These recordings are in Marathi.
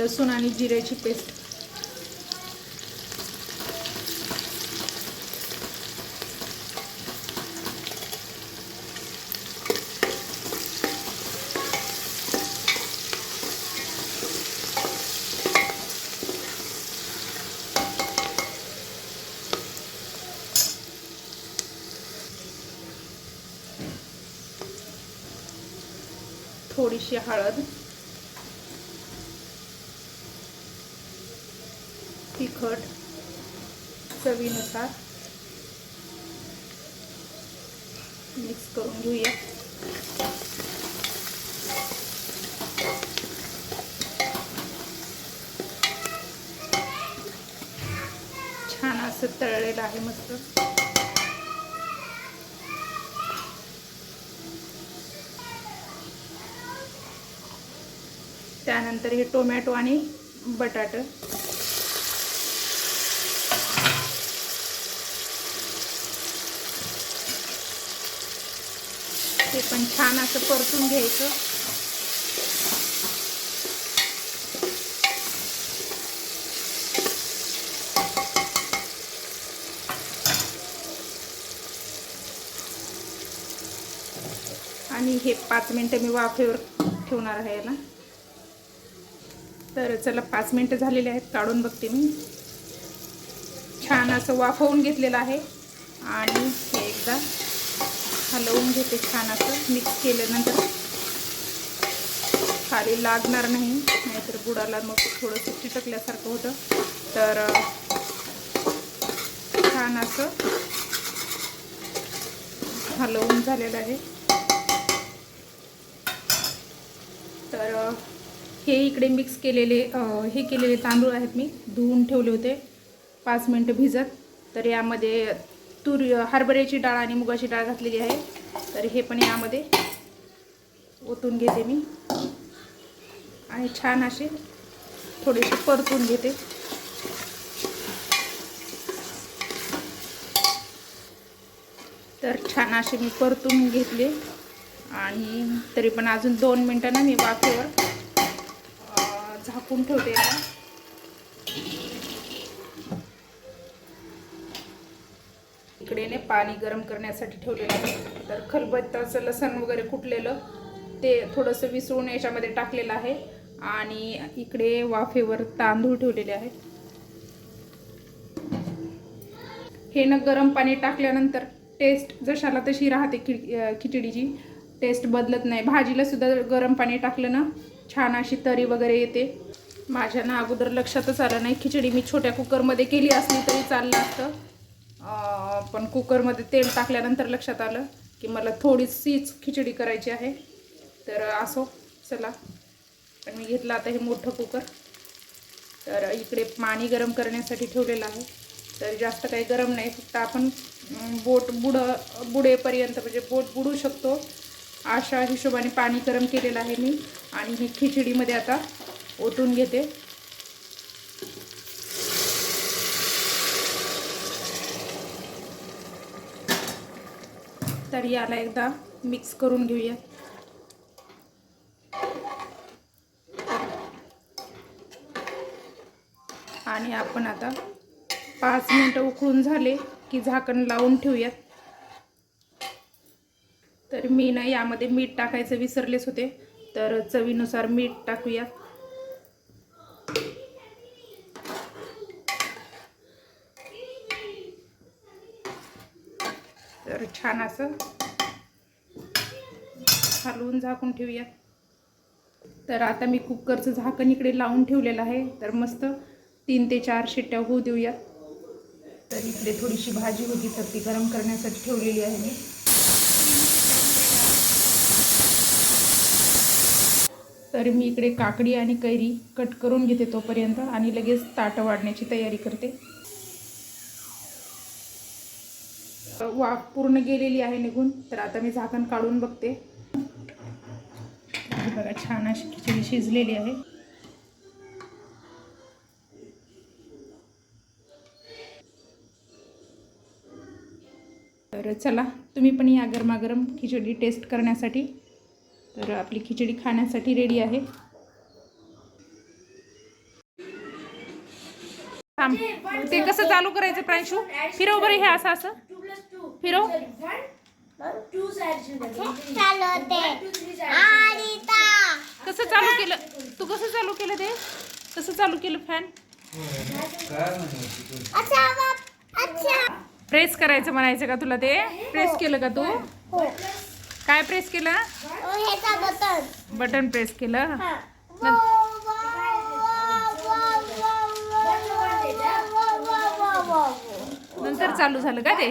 लसूण आणि जिऱ्याची पेस्ट. थोडीशी हळद. तिखट चवीनुसार मिक्स करून घेऊया. छान असं तळलेलं आहे मस्त. त्यानंतर हे टोमॅटो आणि बटाट. ते पण छान असं परतून घ्यायचं. आणि हे पाच मिनटं मी वाफेवर ठेवणार आहे याला. तर चला पाच मिनटं झालेले आहेत काढून बघते मी. छान असं वाफवून घेतलेलं आहे. आणि हे एकदा हलवून घेते छान असं. मिक्स केल्यानंतर खाली लागणार नाही. नाहीतर बुडाला मग थोडंसं चिटकल्यासारखं होतं. तर छान असं हलवून झालेलं आहे. तर हे इकडे मिक्स केलेले हे केलेले तांदूळ आहेत मी. धुवून ठेवले होते. पाच मिनटं भिजत. तर यामध्ये तूर हरभऱ्याची डाळ आणि मुगाची डाळ घातलेली आहे. तर हे पण यामध्ये ओतून घेते मी. आणि छान असे थोडेसे परतून घेते. तर छान असे मी परतून घेतले. आणि तरी पण अजून दोन मिनटं ना मी वाफेवर झाकून ठेवते. इकडेने पाणी गरम करण्यासाठी ठेवलेलं आहे. तर खलबत्ताचं लसण वगैरे कुटलेलं ते थोडंसं विसळून याच्यामध्ये टाकलेलं आहे. आणि इकडे वाफेवर तांदूळ ठेवलेले आहेत. हे ना गरम पाणी टाकल्यानंतर टेस्ट जशाला तशी राहते खि खिचडीची टेस्ट बदलत नाही. भाजीला सुद्धा गरम पाणी टाकलं ना छान अशी तरी वगैरे येते. माझ्या ना अगोदर लक्षातच आलं नाही खिचडी मी छोट्या कुकरमध्ये केली असली तरी चाललं असतं. पण कुकरमध्ये तेल टाकल्यानंतर लक्षात आलं की मला थोडीशीच खिचडी करायची आहे. तर असो चला. पण मी घेतलं आता हे मोठं कुकर. तर इकडे पाणी गरम करण्यासाठी ठेवलेलं आहे. तर जास्त काही गरम नाही फक्त आपण बोट बुड बुडेपर्यंत म्हणजे बोट बुडू शकतो. अशा हिशोबाने पाणी गरम केलेलं आहे मी. आणि ही खिचडीमध्ये आता ओतून घेते. तर याला एकदा मिक्स करून घेऊया. आणि आपण आता पाच मिनटं उकळून झाले की झाकण लावून ठेवूयात. तर मी ना यामध्ये मीठ टाकायचं विसरलेच होते. तर चवीनुसार मीठ टाकूयात तर छान असं हलवून झाकून ठेवूया तर आता मी कुकरचं झाकण इकडे लावून ठेवलेलं आहे. तर मस्त तीन ते चार शिट्ट्या होऊ देऊया तर इकडे थोडीशी भाजी होती तर ती गरम करण्यासाठी ठेवलेली आहे मी. तर मी इकडे काकडी आणि कैरी कट करून घेते तोपर्यंत आणि लगेच ताटं वाढण्याची तयारी करते. वाफ पूर्ण गेलेली आहे निघून. तर आता मी झाकण काढून बघते. बघा छान अशी खिचडी शिजलेली आहे. तर चला तुम्ही पण या गरमागरम खिचडी टेस्ट करण्यासाठी. तर आपली खिचडी खाण्यासाठी रेडी आहे. थांब ते कसं चालू करायचं प्रांशू? फिरव बरं हे असं असं. फिरो. कसं चालू केलं? तू कसं चालू केलं ते? कसं चालू केलं फॅन अच्छा प्रेस करायचं म्हणायचं का तुला ते? प्रेस केलं का तू? काय प्रेस केलं? बटन प्रेस केलं? नंतर चालू झालं का ते?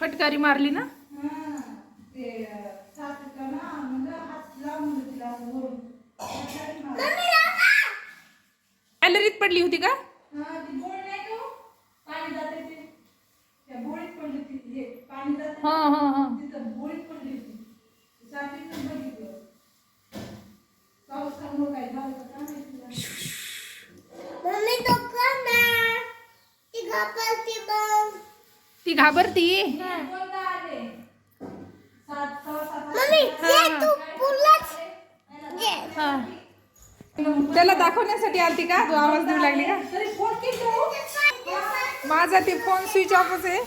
फटकारी मारली ना? गॅलरीत पडली होती का? हा हा हा. घाबरती? मम्मी ये तू पुलच. ये. त्याला दाखवण्यासाठी आलती का? तू आवाज देऊ लागली का? माझा ते फोन स्विच ऑफच आहे.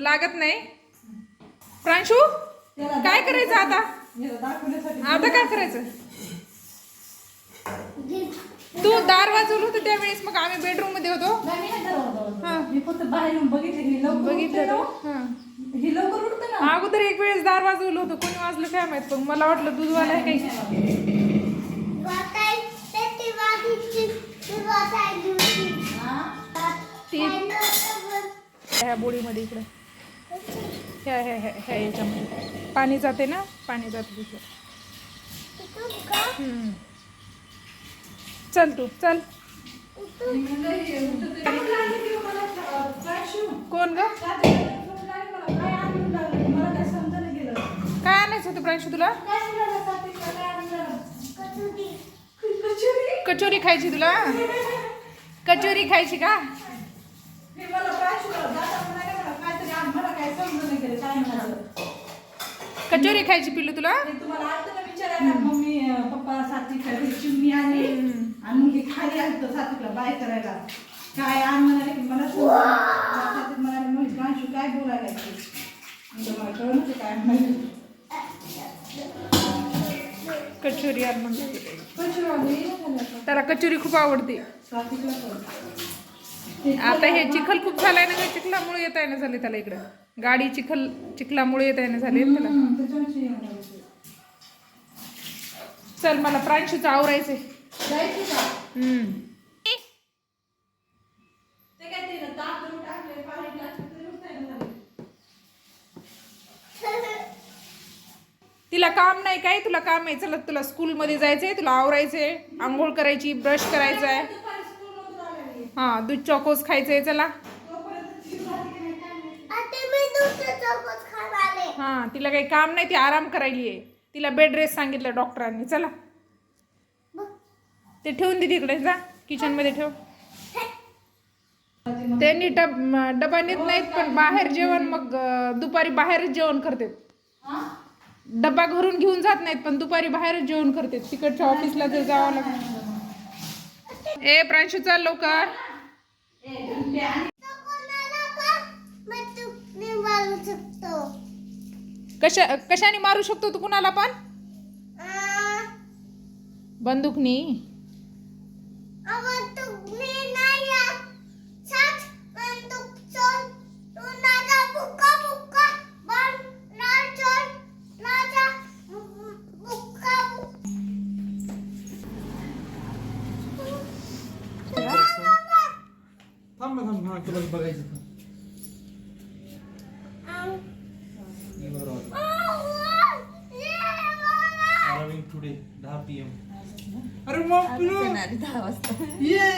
लागत नाही. प्रांशू काय करायचं आता? आता काय करायचं? तू दार वाजवलं होतं त्यावेळेस मग आम्ही बेडरूममध्ये होतो. हा. मी फक्त बाहेरून बघितले ही लवकर बघितलं उठते तो ना. हा. ही लवकर उठते ना. अगोदर एक वेळेस दार वाजवलं होतं. कोणी वाजलं काय माहीत पण मला वाटलं दूधवाला आहे काही. वाटाय ते ह्या बोळीमध्ये इकडे. ह्या ह्या ह्या ह्या याच्यामध्ये. पाणी जाते ना? पाणी जाते तिथे. हम्म. चल तू चल. कोण ग? काय आणायचं होतं प्रांशू तुला? कचोरी खायची तुला? कचोरी खायची का? कचोरी खायची पिल्लू तुला? पप्पा चिमणी आली. आणि मग हे खाली आलतं सात्विकला बाय करायला काय आण म्हणाले की मला. सात्विक म्हणाले मग प्रांशू काय बोलायला लागली?" म्हणलं, मला कळलं काय म्हणाले. कचोरी आण म्हणलं. त्याला कचोरी खूप आवडते. आता हे चिखल खूप झालाय ना ग, चिखलामुळे येता येणं झाले त्याला इकडं गाडी चिखल चिखलामुळे येता येणं झाले त्याला. चल मला प्रांशूचं आवरायचंय जायची का हम्म. ते काय ते तांदूळ टाकले पाणी टाकले तरी उठता येईना झालं. तिला काम नाही काय तुला काम आहे चला तुला स्कूलमध्ये जायचंय तुला आवरायचंय आंघोळ करायची ब्रश करायचा आहे दुपारी स्कूलमधून आलेली. हा दूध चॉकोस खायचंय चला तोपर्यंत ती झाली की नाही काय माहिती. आता मी दुसरं चौकच खाणार आहे हा तिला काही काम नाही ती आराम करायली आहे तिला बेड रेस्ट सांगितलं डॉक्टरांनी चला ते ठेवून दे तिकडे जा किचनमध्ये ठेव त्यांनी डब डबा नेत नाहीत पण बाहेर जेवण मग दुपारी बाहेरच जेवण करते डब्बा घरून घेऊन जात नाहीत पण दुपारी बाहेरच जेवण करते तिकडच्या ऑफिसला जर जावं लागतं ए प्रांशू चल लवकर. तो कोणाला पण मग तू मी मारू शकतो कशा कशाने मारू शकतो तू कुणाला पण? बंदूकनी. थांब ना थांब हा तुला बघायचं थांब. today दहा पी एम अरे मग दहा वाजता ये